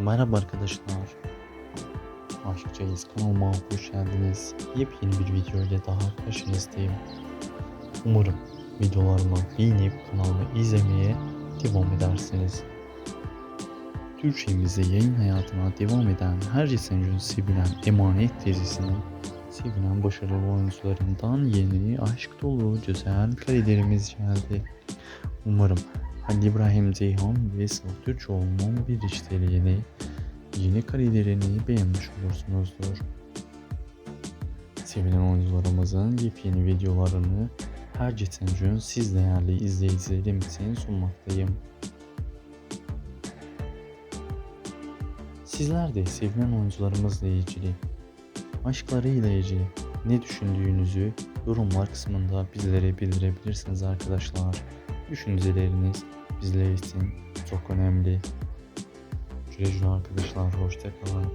Merhaba arkadaşlar. Aşkçayız kanalıma hoş geldiniz. Yepyeni bir video ile daha karşınızdayım. Umarım videolarımı beğenip kanalımı izlemeye devam edersiniz. Türkçemizde yayın hayatına devam eden her geçen sevilen Emanet dizisinin sevilen başarılı oyuncularından yeni aşk dolu güzel karelerimiz geldi. Umarım Halil İbrahim Ceyhan ve Sıla Türkoğlu'nun bir işlerini, yeni karelerini beğenmiş olursunuzdur. Sevilen oyuncularımızın yepyeni videolarını her geçen gün siz değerli izleyicilerim için sunmaktayım. Sizler de sevilen oyuncularımızla ilgili, aşklarıyla ilgili ne düşündüğünüzü yorumlar kısmında bizlere bildirebilirsiniz arkadaşlar. Düşünceleriniz bizler için çok önemli. Güle güle arkadaşlar, hoşça kalın.